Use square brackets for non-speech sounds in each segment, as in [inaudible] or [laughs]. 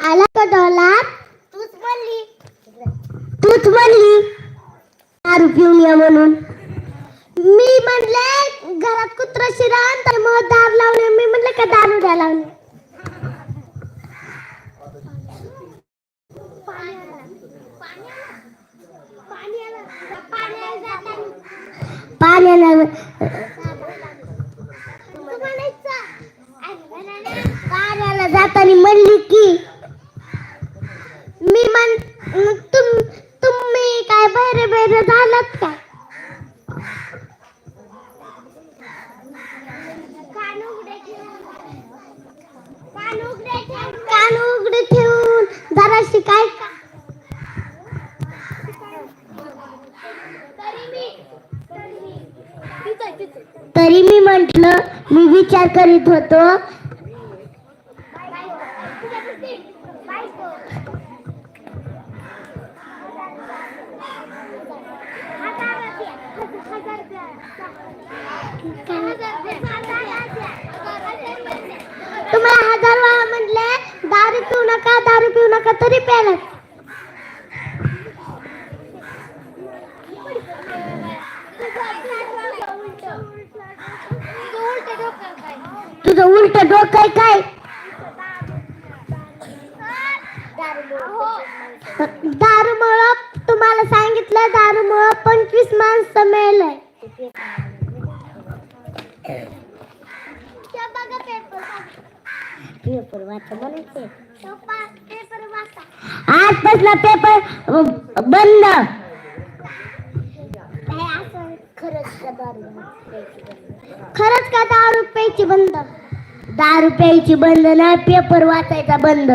आला का डोलात तूच म्हणली. तूच म्हणली. दारू पिऊन या म्हणून. मी म्हणले घरात कुत्रा शिरान तर मग दार लावणे मी म्हणले का दारू द्या पाण्याला पाण्याला जाताना म्हणली की मी म्हण तुम तुम्ही काय बहिरे बहिरे झालात काय कान उघडे ठेवून जरा शिकाय. तरी मी म्हंटल मी विचार करीत होतो. हजार तुम्हाला हजार वेळा म्हटले दारू पिऊ नका दारू पिऊ नका तरी प्यायला. तुझं उलट डोकं आहे काय? दारूमुळं तुम्हाला सांगितलं दारूमुळं पंचवीस माणसं मेलय. पेपर. वाचा म्हणायचे पेपर वाचा आजपासून पेपर बंद? खरंच का दारू प्यायची बंद? दारू प्यायची बंद ना पेपर वाचायचा बंद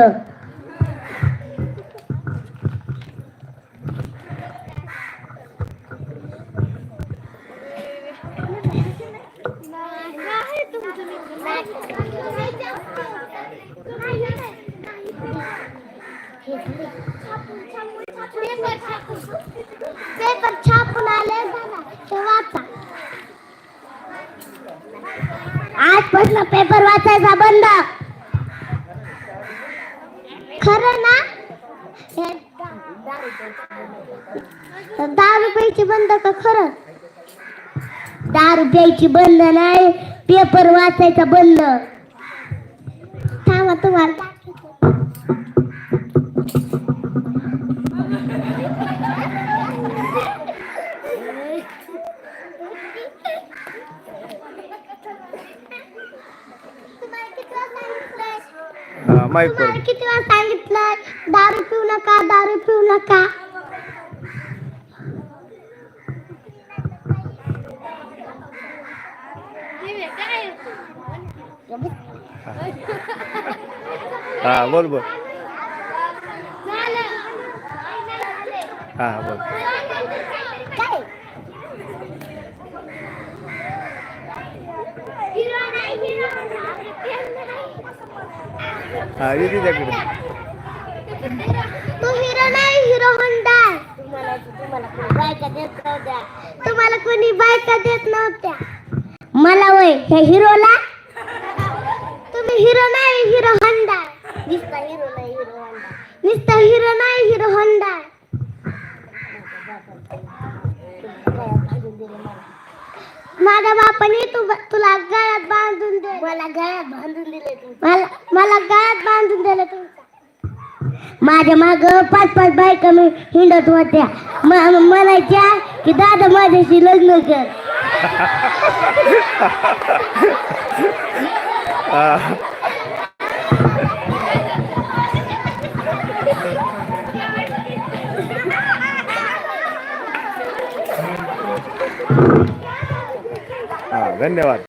पेपर छापून आले झाला ते वाचा आजपासून पेपर वाचायचा बंद. खरं ना? दहा दारू प्यायची बंद का खरं? दारू प्यायची बंद नाही पेपर वाचायचा बंद. थांबा तुम्हाला दाखवते. तुम्हाला किती वेळा तुम्हाला वर किती वेळा सांगितलंय दारू पिऊ नका दारू पिऊ नका. हा बोल बोल. हा बोल काय हा येते त्याकडे तो हिरो नाही हिरो होंडा. तुम्हाला कोणी बायका देत नव्हत्या. मला वय ह्या हिरोला? तुम्ही हिरो नाही हिरो होंडा नुसता हिरो नाही हिरो होंडा नुसता हिरो नाही हिरो होंडा माझ्या बापाने तू तुला गळ्यात बांधून दे मला गळ्यात बांधून दिले मला मला गळ्यात बांधून दिले तुमचा माझ्या माग पाच पाच बायका मी हिंडत होत्या. म- म्हणायच्या की दादा माझ्याशी लग्न कर. [laughs] [laughs] धन्यवाद